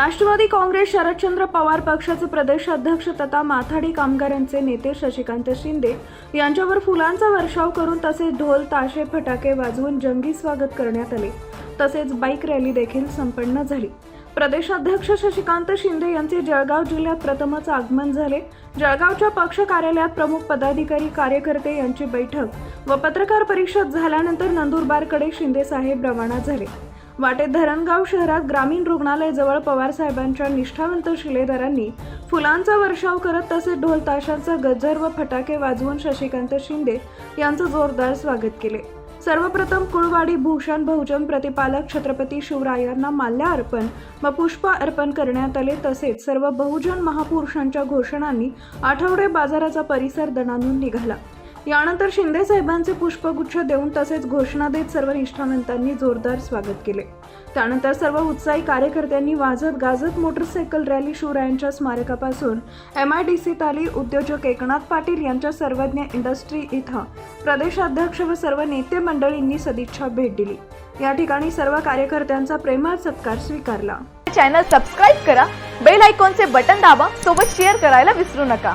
राष्ट्रवादी काँग्रेस शरदचंद्र पवार पक्षाचे प्रदेशाध्यक्ष तथा माथाडी कामगारांचे नेते शशिकांत शिंदे यांच्यावर फुलांचा वर्षाव करून तसेच ढोल ताशे फटाके वाजवून जंगी स्वागत करण्यात आले. तसेच बाईक रॅली देखील संपन्न झाली. प्रदेशाध्यक्ष शशिकांत शिंदे यांचे जळगाव जिल्ह्यात प्रथमच आगमन झाले. जळगावच्या पक्ष कार्यालयात प्रमुख पदाधिकारी कार्यकर्ते यांची बैठक व पत्रकार परिषद झाल्यानंतर नंदुरबारकडे शिंदे साहेब रवाना झाले. वाटेत धरणगाव शहरात ग्रामीण रुग्णालयजवळ पवार साहेबांच्या निष्ठावंत शिलेदारांनी फुलांचा वर्षाव करत तसेच ढोल ताशांचा गजर व फटाके वाजवून शशिकांत शिंदे यांचं जोरदार स्वागत केले. सर्वप्रथम कुळवाडी भूषण बहुजन प्रतिपालक छत्रपती शिवरायांना माल्या अर्पण व पुष्प अर्पण करण्यात आले. तसेच सर्व बहुजन महापुरुषांच्या घोषणांनी आठवडे बाजाराचा परिसर दणानून निघाला. यानंतर शिंदे साहेबांचे पुष्पगुच्छ देऊन तसेच घोषणा देत सर्व निष्ठावंतांनी जोरदार स्वागत केले. त्यानंतर सर्व उत्साही कार्यकर्त्यांनी वाजत गाजत मोटरसायकल रॅली शिवरायांच्या स्मारकापासून एम आय डी सीत आली उद्योजक एकनाथ पाटील यांच्या सर्वज्ञ इंडस्ट्री इथं प्रदेशाध्यक्ष व सर्व नेते मंडळींनी सदिच्छा भेट दिली. या ठिकाणी सर्व कार्यकर्त्यांचा प्रेमळ सत्कार स्वीकारला. चॅनल सबस्क्राईब करा बेल आयकॉनचे बटन दाबा सोबत शेअर करायला विसरू नका.